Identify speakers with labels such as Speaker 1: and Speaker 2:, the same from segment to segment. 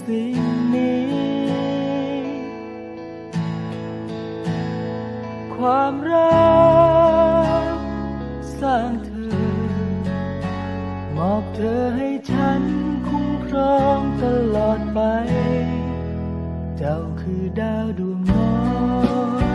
Speaker 1: สิ่งนี้ ความรักสร้างเธอ มอบเธอให้ฉันคุ้มครองตลอดไป เจ้าคือดาวดวงน้อย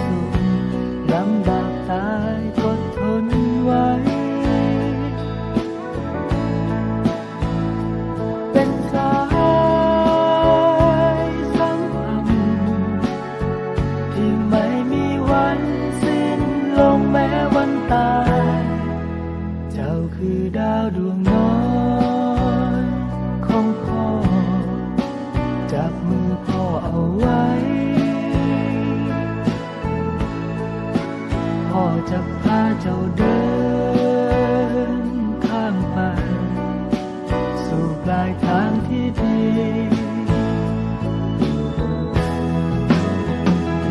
Speaker 1: สุขลำบากตายอดทนไว้ เป็นสายสัมพันธ์ที่ไม่มีวันสิ้นลงแม้วันตาย เจ้าคือดาวดวงน้อย จะพาเจ้าเดินข้ามไป สู่ปลายทางที่ดี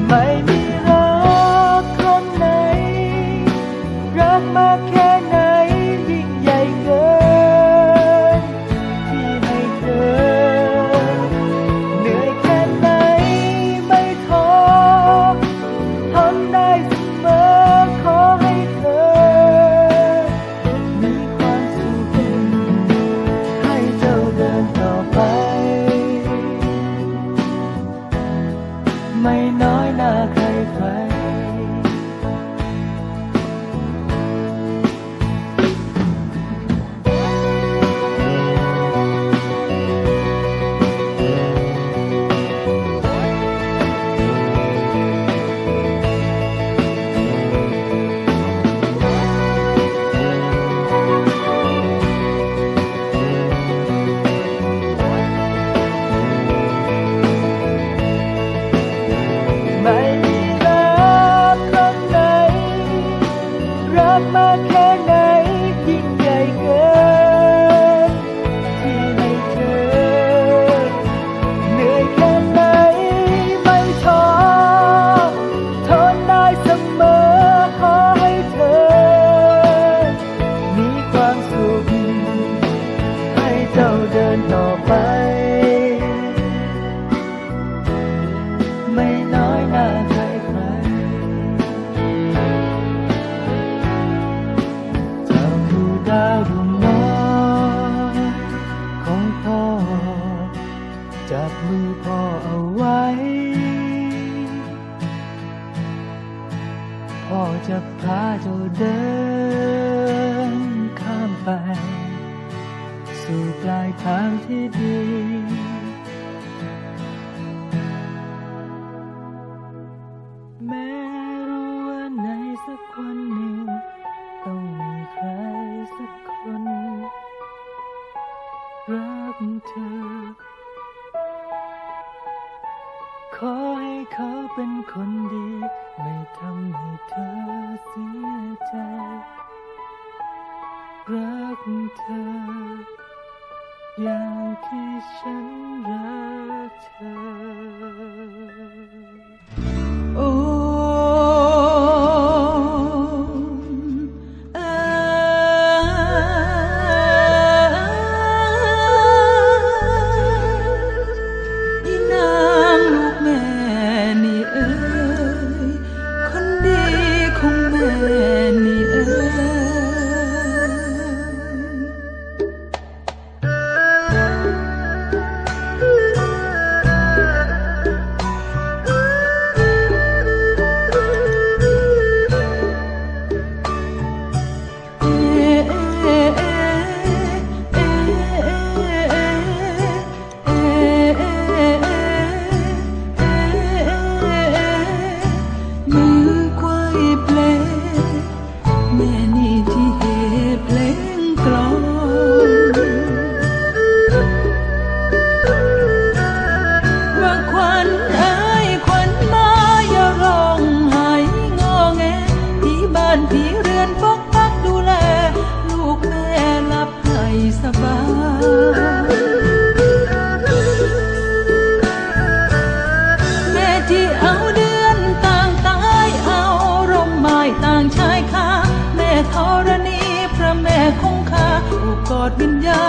Speaker 1: ไม่มีรักคนไหน รักมากแค่ แค่ไหนยิ่งใหญ่เกินที่ให้เธอ เหนื่อยแค่ไหนไม่ท้อทนได้เสมอขอให้เธอ มีความสุขให้เจ้าเดินต่อไป พ่อจะพาเจ้าเดินข้ามไป สู่ปลายทางที่ดี ที่เรือน
Speaker 2: ปกพักดูแล ลูกแม่หลับให้สบายแม่ที่เอาเดือนต่างตายเอาร่มไม้ต่างชายคาแม่ธรณีพระแม่คงคาโอกกอ
Speaker 1: ดวิญญา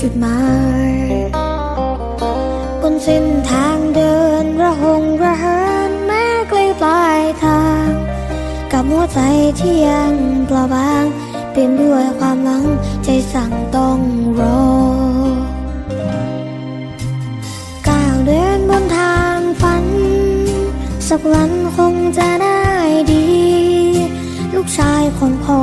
Speaker 1: จุดหมายบนเส้นทางเดินระหงระเหินแม้ใกล้ปลายทาง กับหัวใจที่ยังเปล่าบาง เปลี่ยนด้วยความหวังใจสั่งต้องรอก้าวเดินบนทางฝัน สักวันคงจะได้ดี ลูกชายของพ่อ